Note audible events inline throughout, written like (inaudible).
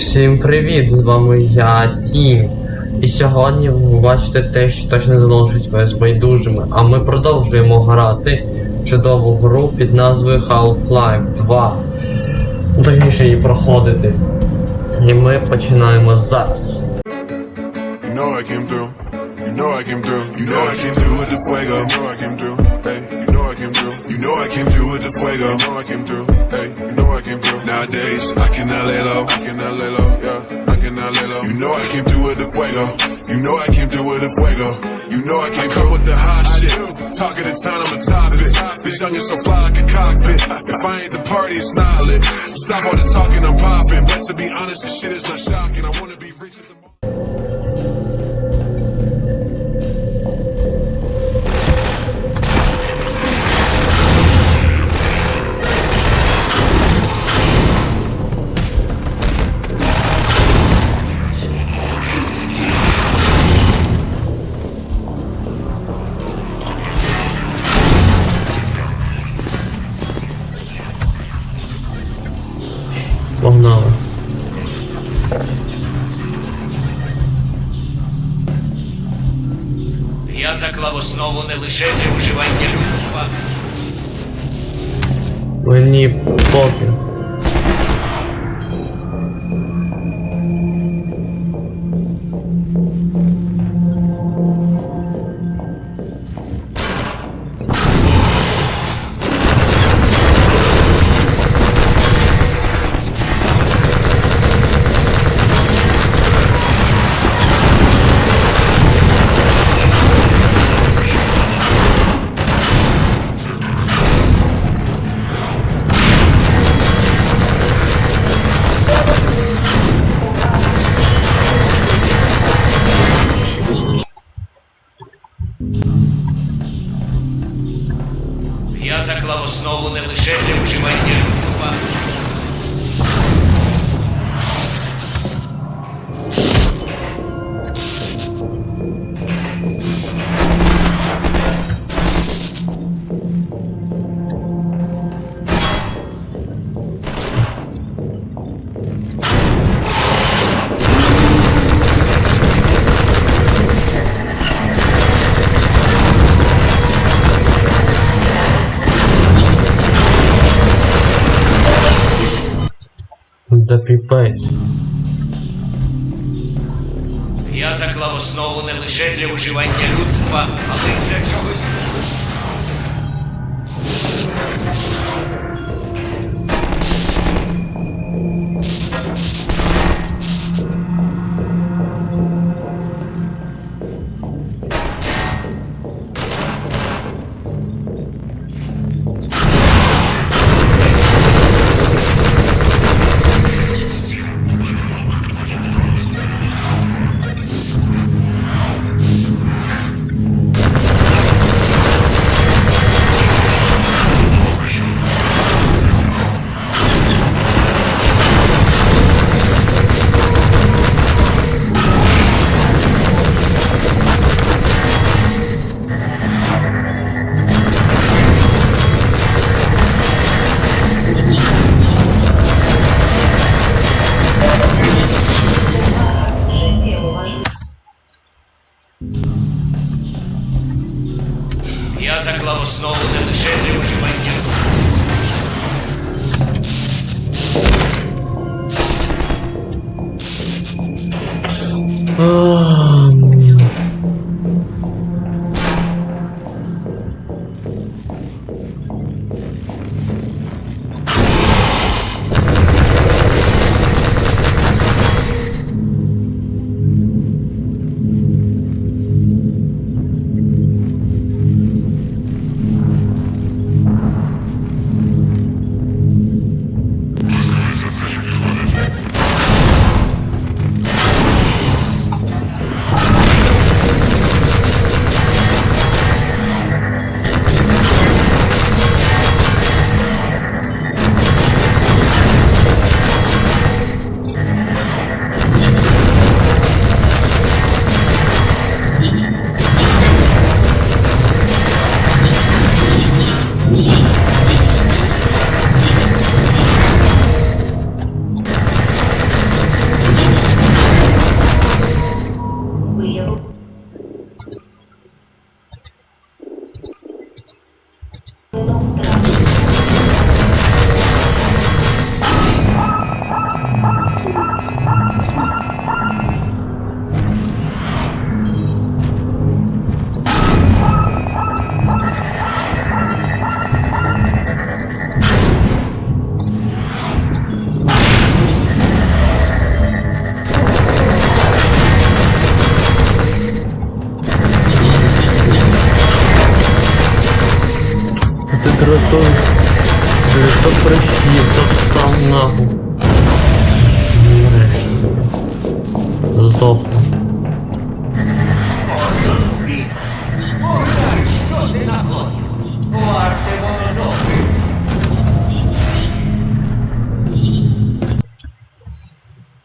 Всім привіт! З вами я Тім. І сьогодні ви бачите те, що точно залишить вас байдужими. А ми продовжуємо грати чудову гру під назвою Half-Life 2. Ну, Точніше її проходити. І ми починаємо зараз. You know I came through. You know I came through. You know I came through with the fuego. You know I came through. Came through. You know I came through with the fuego. You know I came through. Hey, you know I came through. Nowadays I cannot lay low. I cannot lay low. Yeah, I cannot lay low. You know I came through with the fuego. You know I came through with the fuego. You know I came through with the hot shit. Talk of the town, I'm a top it. This young so fly like a cockpit. If I ain't the party, it's not lit. Stop all the talking, I'm popping. But to be honest, this shit is not shocking. I wanna be заклав основу не лише для виживання людства, але й для чогось. То, то присів, то встав нахуй. Нарешті. Здохло. Поглянь, що ти накоїв? Варте молодого.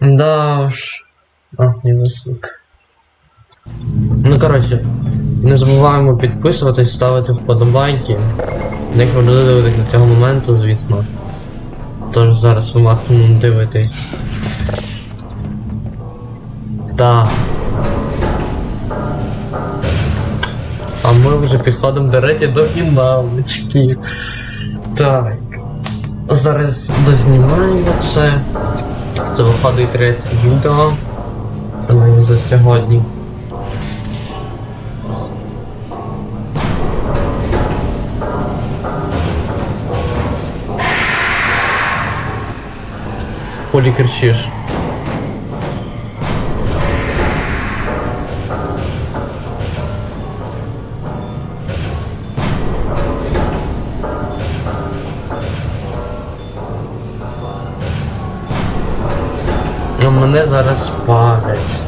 Да уж. А, не сука. Коротше, не забуваємо підписуватись, ставити вподобайки. Якщо ви до цього моменту, звісно. Тож зараз ви максимум дивитесь. Так. А ми вже підходимо, до речі, до фіналочки. Так. Зараз дознімаємо це. Це виходить третє відео. За сьогодні. Хулі кричиш. Ну мене зараз палять.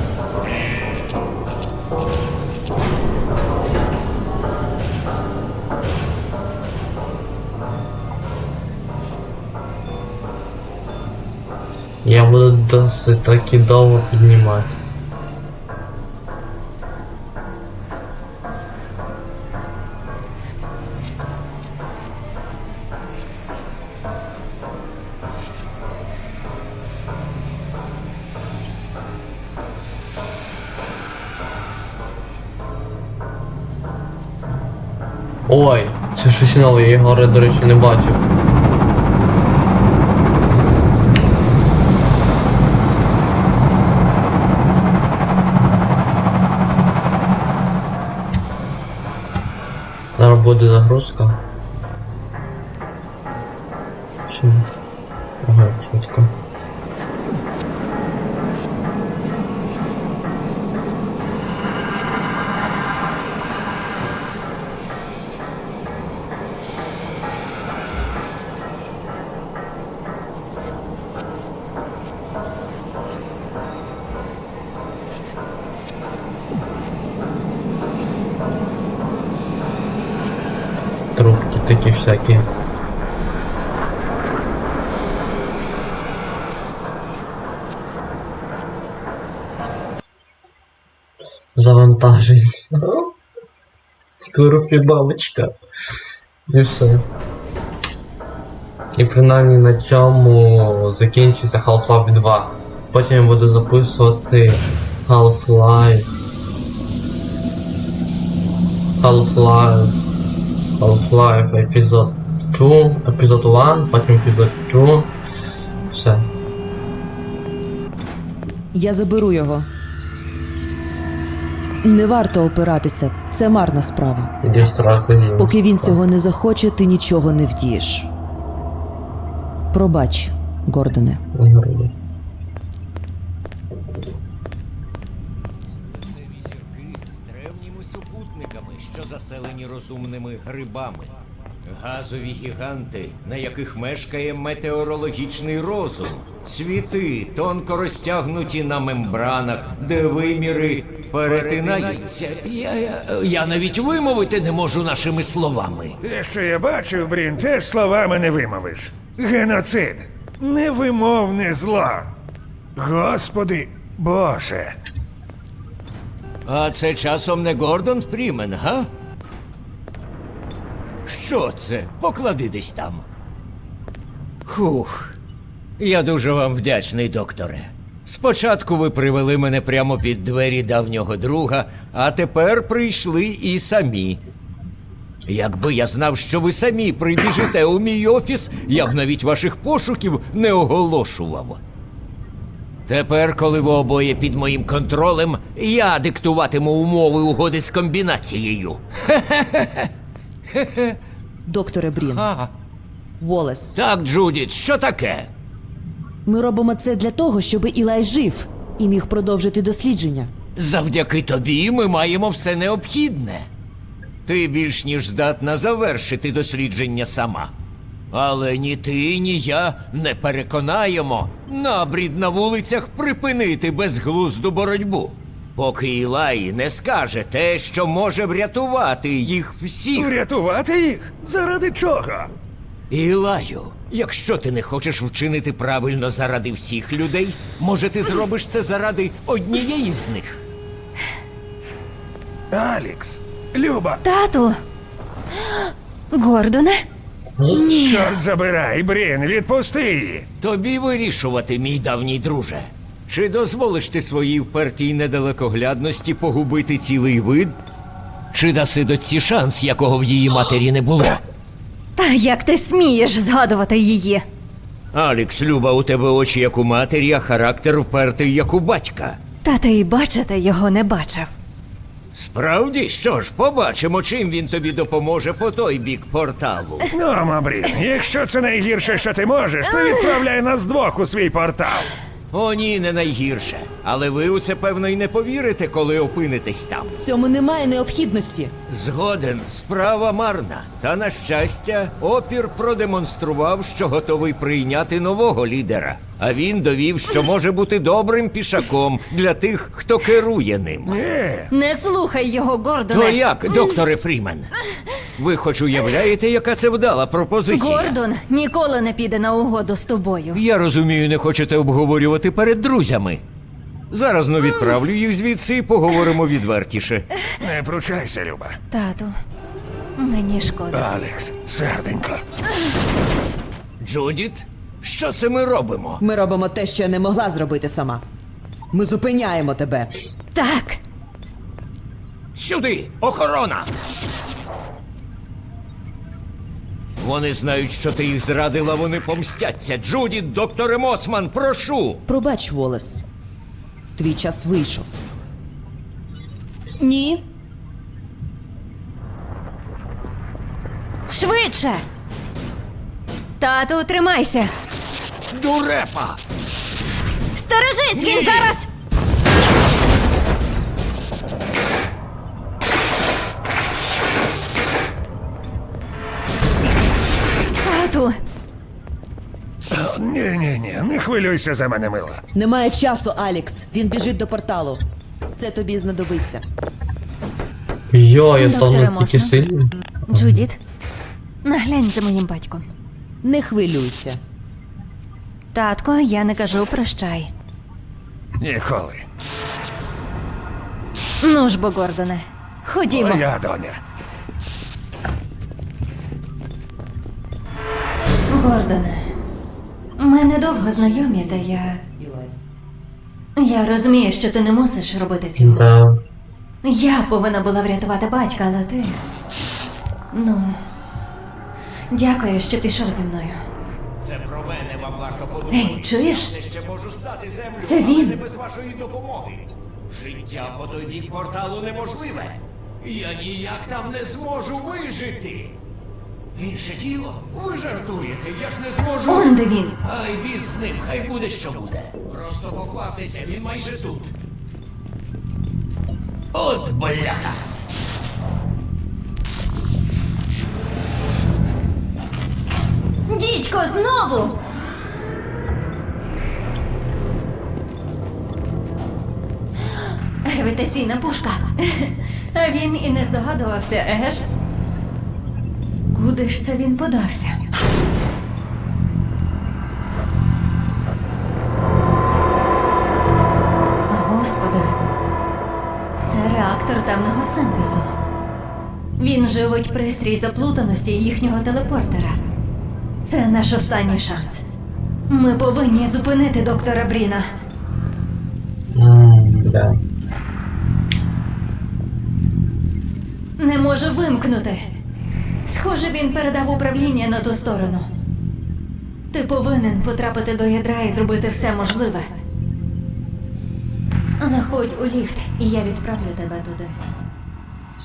Я буду досить таки довго піднімати. Ой, це щось нове, я його, до речі, не бачив. Зараз буде загрузка. Трубки такі всякі. Завантажень. Скоро бабочка. І все. І принаймні на цьому закінчиться Half-Life 2. Потім я буду записувати Half-Life. Half-Life. Half-Life епізод 2, епізод 1, потім епізод 2. Все. Я заберу його. Не варто опиратися, це марна справа. Іди страху жив. Поки він цього не захоче, ти нічого не вдієш. Пробач, Гордоне. Грубо. Заселені розумними грибами. Газові гіганти, на яких мешкає метеорологічний розум. Світи, тонко розтягнуті на мембранах, де виміри перетинаються. Я, я, я навіть вимовити не можу нашими словами. Те, що я бачив, Брін, теж словами не вимовиш. Геноцид. Невимовне зло. Господи Боже. А це часом не Гордон Фрімен, га? Що це? Поклади десь там. Хух. Я дуже вам вдячний, докторе. Спочатку ви привели мене прямо під двері давнього друга, а тепер прийшли і самі. Якби я знав, що ви самі прибіжите у мій офіс, я б навіть ваших пошуків не оголошував. Тепер, коли ви обоє під моїм контролем, я диктуватиму умови угоди з комбінацією. (laughs) Докторе Брін. А, Волес. так, Джудіт, що таке? Ми робимо це для того, щоб Ілай жив і міг продовжити дослідження. Завдяки тобі ми маємо все необхідне. Ти більш ніж здатна завершити дослідження сама. Але ні ти, ні я не переконаємо набрід на вулицях припинити безглузду боротьбу. Поки Ілай не скаже те, що може врятувати їх всіх. Врятувати їх? Заради чого? Ілаю, якщо ти не хочеш вчинити правильно заради всіх людей, може ти зробиш це заради однієї з них. Алікс, Люба, Тату. Гордоне? чорт забирай, Брін, відпусти її. Тобі вирішувати, мій давній друже. Чи дозволиш ти своїй впертій недалекоглядності погубити цілий вид? Чи даси дочці шанс, якого в її матері не було? Та як ти смієш згадувати її? Алікс, Люба, у тебе очі як у матері, а характер впертий як у батька. Та ти і бачити його не бачив. Справді, що ж, побачимо, чим він тобі допоможе по той бік порталу. Ну, Мабрін, якщо це найгірше, що ти можеш, то відправляй нас двох у свій портал. О, ні, не найгірше. Але ви у це певно й не повірите, коли опинитесь там. В цьому немає необхідності. Згоден, справа марна. Та на щастя, опір продемонстрував, що готовий прийняти нового лідера. А він довів, що може бути добрим пішаком для тих, хто керує ним. Не слухай його, Гордоне. То як, докторе Фрімен? Ви хоч уявляєте, яка це вдала пропозиція? Гордон ніколи не піде на угоду з тобою. Я розумію, не хочете обговорювати перед друзями. Зараз ну відправлю їх звідси і поговоримо відвертіше. не пручайся, Люба. Тату, мені шкода. Алекс, серденько. Джудіт, що це ми робимо? Ми робимо те, що я не могла зробити сама. Ми зупиняємо тебе. Так, Сюди! Охорона! Вони знають, що ти їх зрадила, вони помстяться. Джудіт, докторе Мосман, прошу! Пробач, Волес. Твій час вийшов. Ні. швидше. Тату, тримайся. Дурепа! Стережись, він зараз. Тату, Ні, ні, ні, не хвилюйся за мене, мила. Немає часу, Алікс. Він біжить до порталу. Це тобі знадобиться. Йо, я став Докторе настільки сильним. Джудіт, наглянь за моїм батьком. Не хвилюйся. Татко, я не кажу прощай. Ніколи. Ну ж бо, Гордоне, ходімо. Моя доня. Гордоне, ми недовго знайомі, та я. Я розумію, що ти не мусиш робити цього. Да. Я повинна була врятувати батька, але ти. Ну. Дякую, що пішов зі мною. Це про мене вам варто подумати. Ей, чуєш? Це ще можу стати землю, Це але він. не без вашої допомоги. Життя по той бік порталу неможливе. Я ніяк там не зможу вижити. Інше тіло? Ви жартуєте, я ж не зможу. Он де він. Ай, біз з ним, хай буде що буде. Просто покваптеся, він майже тут. От бляха. Дідько, знову! Гравітаційна пушка. (laughs) Він і не здогадувався, еге ж? Куди ж це він подався? Господи, це реактор темного синтезу. Він живить пристрій заплутаності їхнього телепортера. Це наш останній шанс. Ми повинні зупинити доктора Бріна. М, да. Не може вимкнути. Схоже, він передав управління на ту сторону. Ти повинен потрапити до ядра і зробити все можливе. Заходь у ліфт, і я відправлю тебе туди.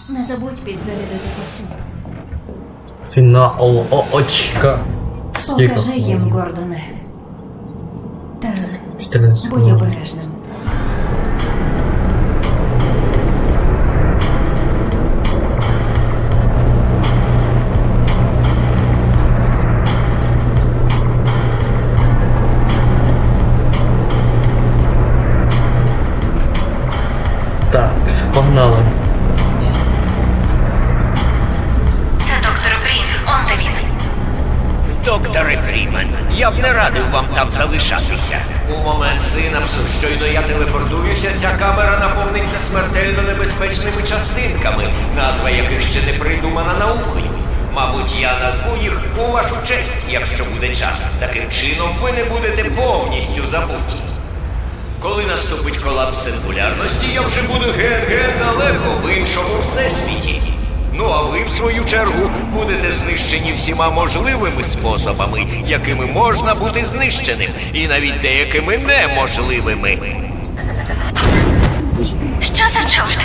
Не забудь підзарядити костюм. Фінал очка. Скільки? Покажи їм, Гордоне. Та 14 будь обережним. Синапсу, щойно я телепортуюся, ця камера наповниться смертельно небезпечними частинками, назва яких ще не придумана наукою. Мабуть, я назву їх у вашу честь, якщо буде час. Таким чином ви не будете повністю забуті. Коли наступить колапс сингулярності, я вже буду ген-ген далеко в іншому всесвіті. Ну а ви, в свою чергу, будете знищені всіма можливими способами, якими можна бути знищеним, і навіть деякими неможливими. Що за чорт?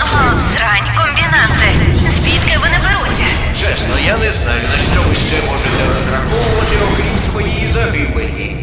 О, срань, комбінанти. Звідки вони беруться? Чесно, я не знаю, на що ви ще можете розраховувати, окрім своєї загибелі.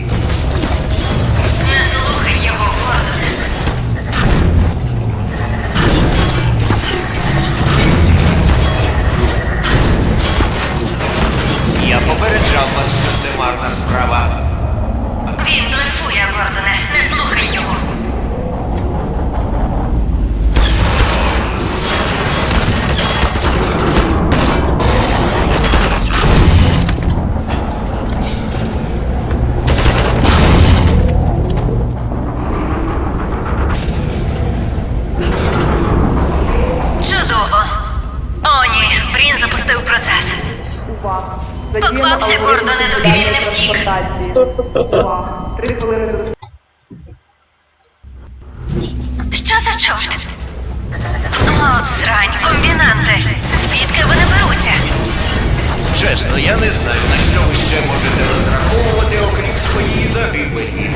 Чесно, я не знаю, на що ви ще можете розраховувати, окрім своєї загибелі.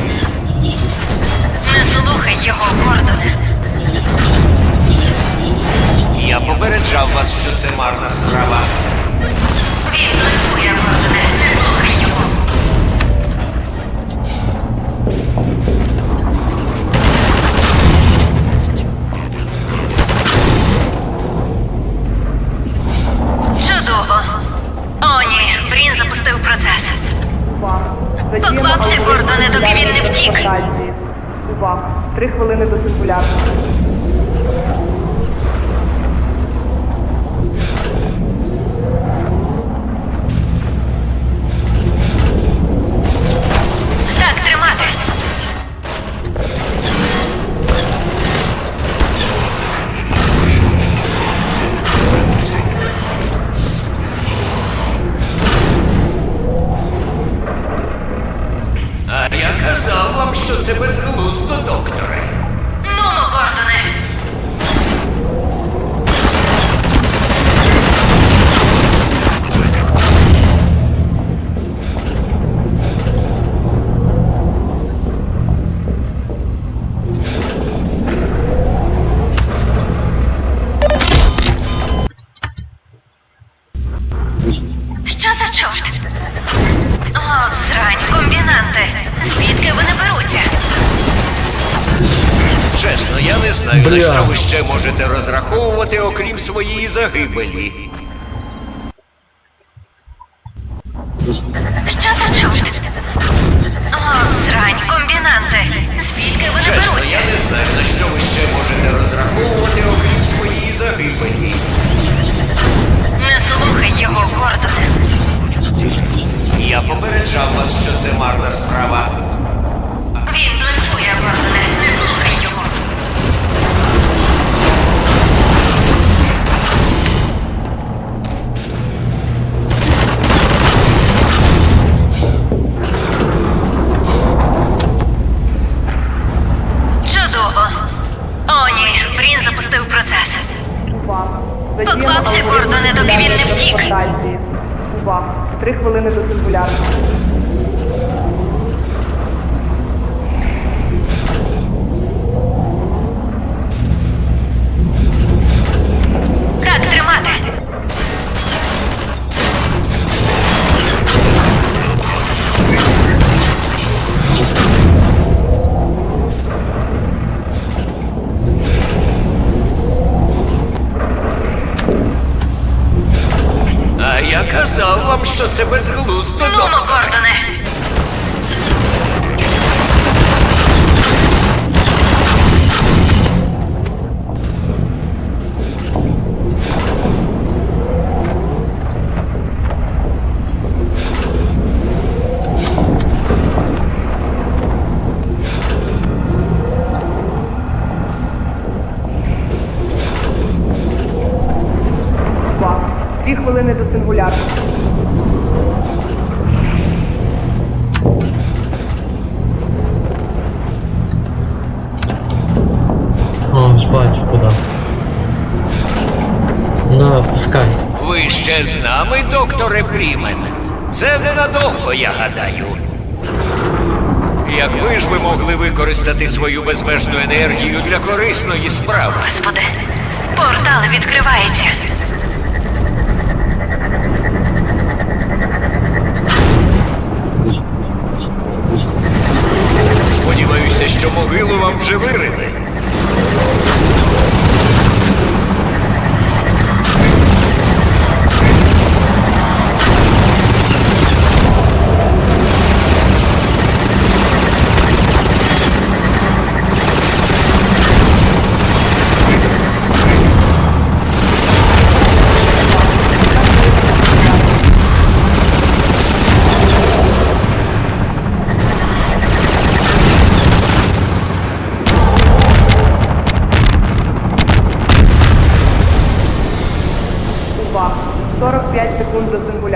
Не слухай його, Гордоне. Я попереджав вас, що це марна справа. Він блефує, Гордоне. Поклався, Гордоне, доки він не втік. Увага. Три хвилини до сингулярності. Звідки вони беруться? Чесно, я не знаю, Бля. на що ви ще можете розраховувати, окрім своєї загибелі. Що за чорт? О, срань, комбінанти. Звідки вони Чесно, беруться? я не знаю, на що ви ще можете розраховувати, окрім своєї загибелі. Не слухай його, Гордоне. Я попереджав вас, що це марна справа. Він блефує, Гордоне. Не слухай його. Чудово. О, ні, Брін запустив процес. Увага. Поклався, Гордоне, доки він не втік. Увага. Три хвилини до сингулярності. Що це безглуздо, Ну. Гордоне. хвилини до сингулярності. А, ось бачу куди. Ну, пускай. Ви ще з нами, докторе Прімен? Це ненадовго, я гадаю. Якби ж ви могли використати свою безмежну енергію для корисної справи. Господи, портал відкривається. 45 секунд до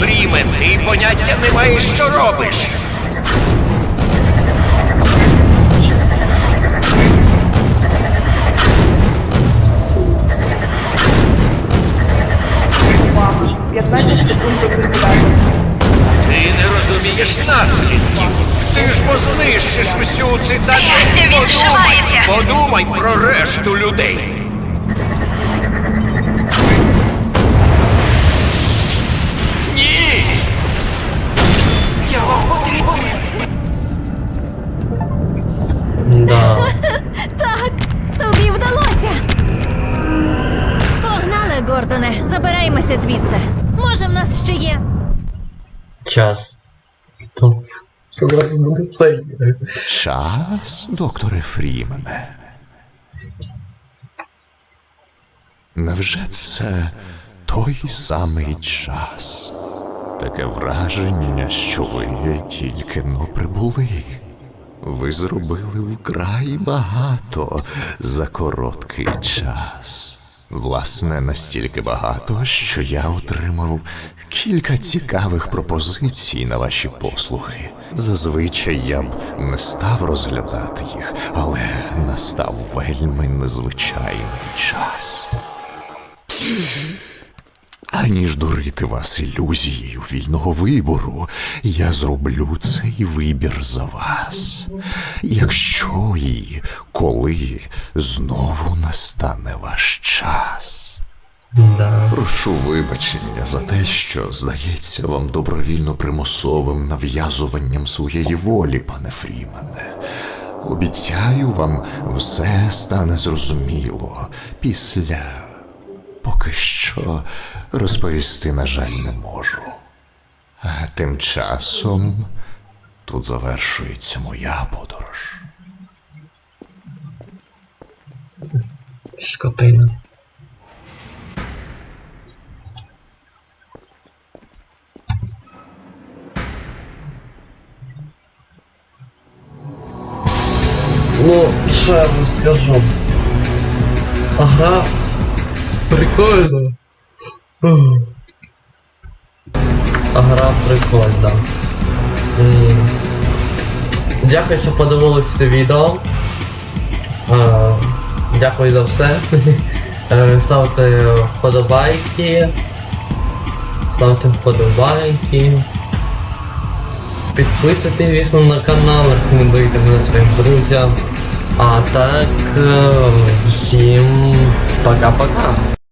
Прімен, ти поняття не маєш, що робиш. Всю цитадель. Подумай, подумай про решту людей. Ні! Я вам потрібен. Да. (laughs) Так, тобі вдалося. Погнали, Гордоне, забираємося звідси. Може, в нас ще є. Час. Коли? Час, докторе Фрімене. Невже це той самий час? Таке враження, що ви тільки но прибули. Ви зробили вкрай багато за короткий час. Власне, настільки багато, що я отримав кілька цікавих пропозицій на ваші послуги. Зазвичай я б не став розглядати їх, але настав вельми незвичайний час. Аніж дурити вас ілюзією вільного вибору, я зроблю цей вибір за вас. Якщо і коли знову настане ваш час. Да. Прошу вибачення за те, що здається вам добровільно примусовим нав'язуванням своєї волі, пане Фрімене. Обіцяю вам, все стане зрозуміло після. Поки що розповісти, на жаль, не можу. А тим часом тут завершується моя подорож. Скотина. Ну, що я скажу? Ага. Прикольно. А гра прикольна. Дякую, що подивились це відео. Е, Дякую за все. Е, Ставте вподобайки. Ставте вподобайки. Підписуйтесь, звісно, на канал, рекомендуйте мене своїм друзям. А так, е, всім пока-пока.